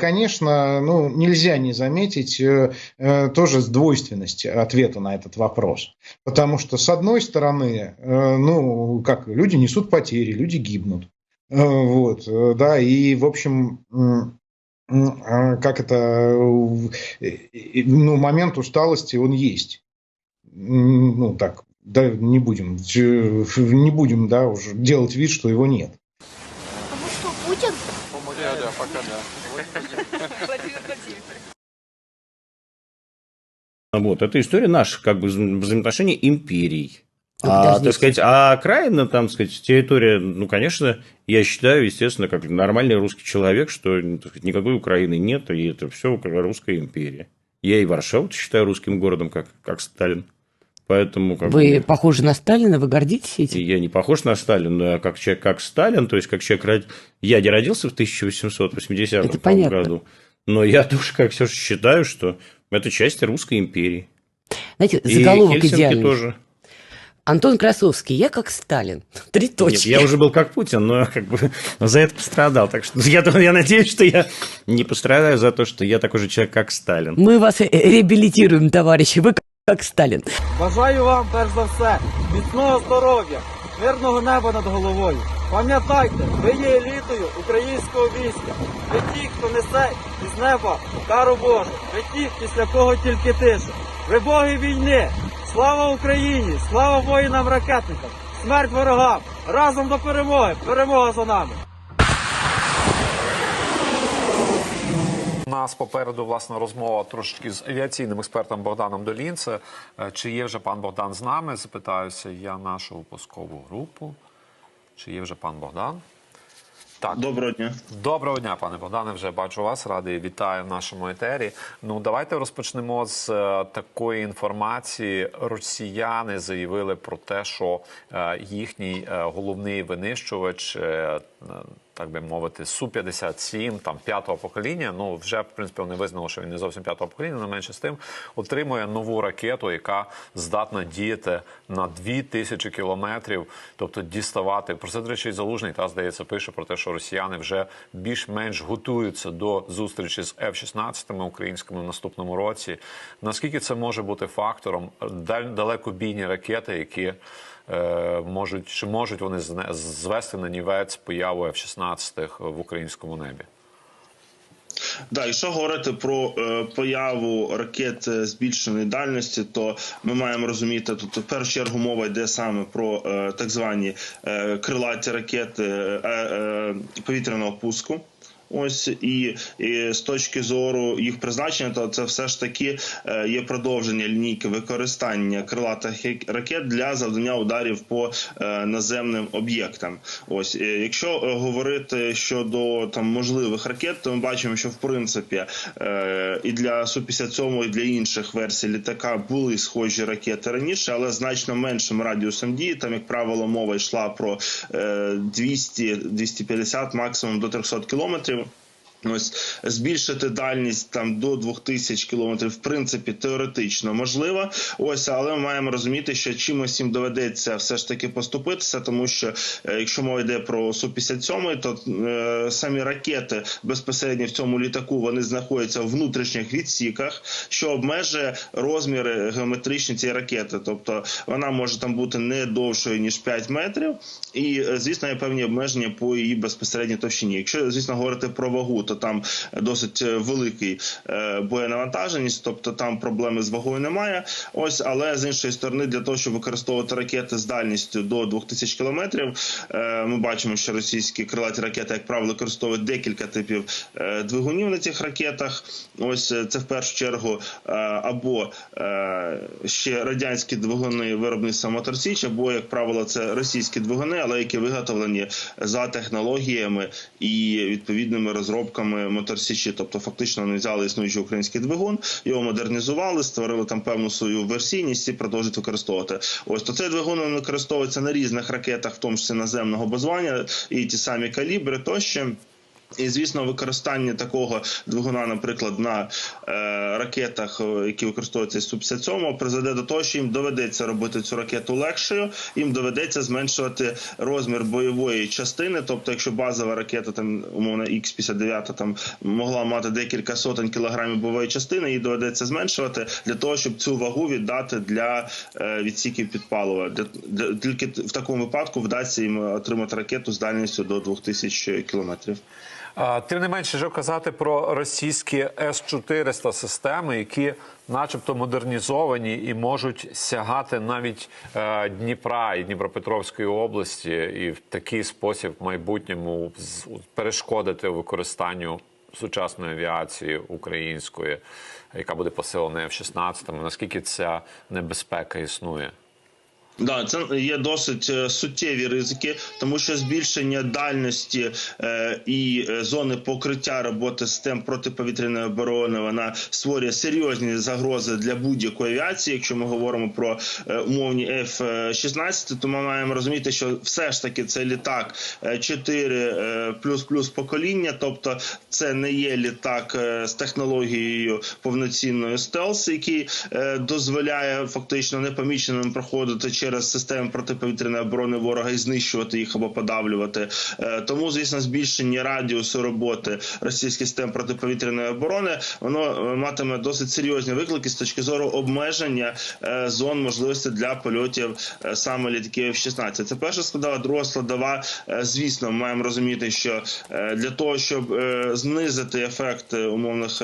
Конечно, ну, нельзя не заметить э, э, тоже двойственность ответа на этот вопрос. Потому что, с одной стороны, э, ну, как, люди несут потери, люди гибнут. Э, вот, э, да, и, в общем, а как это, ну, момент усталости, он есть. Ну, так, да, не будем, не будем, да, уже делать вид, что его нет. А вы что, Путин? Да, да, пока да. Владимир Владимирович. Вот, это история наших как бы взаимоотношений империй. Ну, А, так сказать, а окраина, там, так сказать, территория, ну, конечно, я считаю, естественно, как нормальный русский человек, что ну, так сказать, никакой Украины нет, и это все русская империя. Я и Варшаву считаю русским городом, как, как Сталин. Поэтому как Вы бы, похожи на Сталина, вы гордитесь и этим? я не похож на Сталина, но я как человек, как Сталин, то есть как человек, род- я не родился в 1880 Это там понятно. году, но я тоже как все считаю, что это часть русской империи. Знаете, И заголовок Хельсинки идеальный. тоже. Антон Красовский, я как Сталин. Три Нет, точки. я уже был как Путин, но как бы за это пострадал. Так что я, я надеюсь, что я не пострадаю за то, что я такой же человек, как Сталин. Мы вас реабилитируем, товарищи, вы как Сталин. Бажаю вам перш за все міцного здоров'я, мирного неба над головою. Пам'ятайте, ви є елітою українського війська. Ви ті, хто несе із неба кару Божу. Ви ті, після кого тільки тиша. Ви боги війни. Слава Україні! Слава воїнам-ракетникам! Смерть ворогам! Разом до перемоги! Перемога за нами! Нас попереду власне розмова трошки з авіаційним експертом Богданом Долінце. Е, Чи є вже пан Богдан з нами? Запитаюся я нашу випускову групу. Чи є вже пан Богдан? Так, Доброго дня. Доброго дня, пане Богдане. Вже бачу вас. Радий вітаю в нашому етері. Ну давайте розпочнемо з е, такої інформації. Росіяни заявили про те, що е, їхній головний винищувач. Так би мовити, су 57 там п'ятого покоління. Ну вже в принципі вони визнали, що він не зовсім п'ятого покоління, але менше з тим отримує нову ракету, яка здатна діяти на 2000 кілометрів, тобто діставати. Про це до речі, залужний та здається пише про те, що росіяни вже більш-менш готуються до зустрічі з F-16 українськими в наступному році. Наскільки це може бути фактором далекобійні ракети, які можуть чи можуть вони звести на нівець появу F-16 в українському небі? Да, якщо говорити про е, появу ракет е, збільшеної дальності, то ми маємо розуміти тут в першу чергу мова йде саме про е, так звані е, крилаті ракети е, е, повітряного пуску. Ось і, і з точки зору їх призначення, то це все ж таки е, є продовження лінійки використання крилатих ракет для завдання ударів по е, наземним об'єктам. Ось е, якщо говорити щодо там можливих ракет, то ми бачимо, що в принципі і для су 57 і для інших версій літака були схожі ракети раніше, але значно меншим радіусом дії. Там, як правило, мова йшла про е, 200-250, максимум до 300 кілометрів. Ось збільшити дальність там до 2000 кілометрів, в принципі, теоретично можливо. Ось, але ми маємо розуміти, що чимось їм доведеться все ж таки поступитися, тому що е, якщо мова йде про су 57 то е, самі ракети безпосередньо в цьому літаку вони знаходяться в внутрішніх відсіках, що обмежує розміри геометричні цієї ракети. Тобто вона може там бути не довшою ніж 5 метрів, і е, звісно є певні обмеження по її безпосередній товщині. Якщо звісно говорити про вагу, то там досить е, великий е, боєнавантаженість, тобто там проблеми з вагою немає. Ось, але з іншої сторони, для того, щоб використовувати ракети з дальністю до 2000 кілометрів, е, ми бачимо, що російські крилаті ракети, як правило, використовують декілька типів двигунів на цих ракетах. Ось це в першу чергу або ще радянські двигуни виробництва Моторсіч, або, як правило, це російські двигуни, але які виготовлені за технологіями і відповідними розробками Моторсічі. Тобто, фактично вони взяли існуючий український двигун, його модернізували, створили там певну свою версійність і продовжують використовувати. Ось то цей двигун використовується на різних ракетах, в тому числі наземного базування, і ті самі калібри тощо. І звісно, використання такого двигуна, наприклад, на е, ракетах, е, які використовуються су 57 призведе до того, що їм доведеться робити цю ракету легшою, їм доведеться зменшувати розмір бойової частини. Тобто, якщо базова ракета, там умовно Х-59, там могла мати декілька сотень кілограмів бойової частини, її доведеться зменшувати для того, щоб цю вагу віддати для е, відсіків підпалива. Для, для, тільки в такому випадку вдасться їм отримати ракету з дальністю до 2000 кілометрів. Тим не менше, що казати про російські С-400 системи, які, начебто, модернізовані і можуть сягати навіть е, Дніпра і Дніпропетровської області, і в такий спосіб в майбутньому перешкодити використанню сучасної авіації української, яка буде посилена F-16. Наскільки ця небезпека існує? Да, це є досить е, суттєві ризики, тому що збільшення дальності е, і е, зони покриття роботи систем протиповітряної оборони вона створює серйозні загрози для будь-якої авіації. Якщо ми говоримо про е, умовні F-16, то ми маємо розуміти, що все ж таки це літак е, 4 е, плюс плюс покоління, тобто це не є літак з технологією повноцінної стелс, який е, дозволяє фактично непоміченим проходити через системи протиповітряної оборони ворога і знищувати їх або подавлювати. Е, Тому, звісно, збільшення радіусу роботи російських систем протиповітряної оборони воно е, матиме досить серйозні виклики з точки зору обмеження е, зон можливості для польотів саме літаків F-16. Це перша складова, друга складова. Звісно, маємо розуміти, що для того, щоб знизити ефект умовних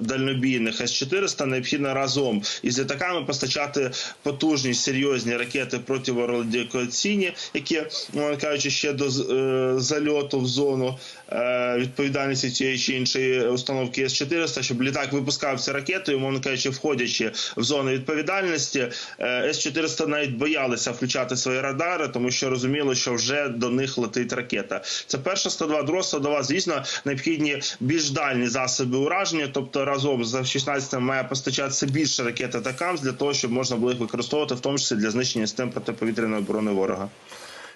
дальнобійних С-400, необхідно разом із літаками постачати потужні серйозні ракети противорадіокаційні, які, мовно кажучи, ще до е, зальоту в зону е, відповідальності цієї чи іншої установки С-400, щоб літак випускав ці ракети, і, умовно кажучи, входячи в зону відповідальності, е, С-400 навіть боялися включати свої радари, тому що розуміли, що вже до них летить ракета. Це перша складова, друга складова, звісно, необхідні більш дальні засоби ураження, тобто разом з F-16 має постачатися більше ракет атакамс для того, щоб можна було їх використовувати, в тому числі для знищення систем протиповітряної оборони ворога.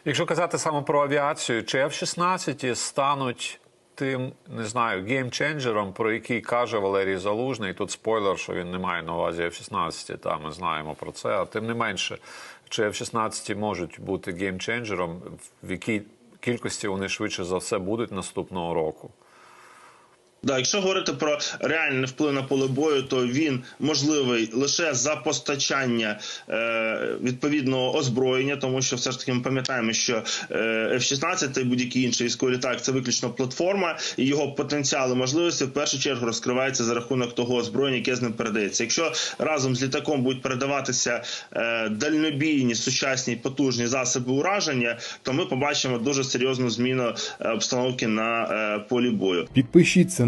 Якщо казати саме про авіацію, чи F-16 стануть тим, не знаю, геймченджером, про який каже Валерій Залужний, тут спойлер, що він не має на увазі F-16, та ми знаємо про це. А тим не менше, чи F-16 можуть бути геймченджером, в якій кількості вони швидше за все будуть наступного року? Да, якщо говорити про реальний вплив на поле бою, то він можливий лише за постачання е, відповідного озброєння, тому що все ж таки ми пам'ятаємо, що е, F-16 та будь-який інший військовий літак це виключно платформа, і його потенціали можливості в першу чергу розкриваються за рахунок того озброєння, яке з ним передається. Якщо разом з літаком будуть передаватися е, дальнобійні сучасні потужні засоби ураження, то ми побачимо дуже серйозну зміну е, обстановки на е, полі бою. Підпишіться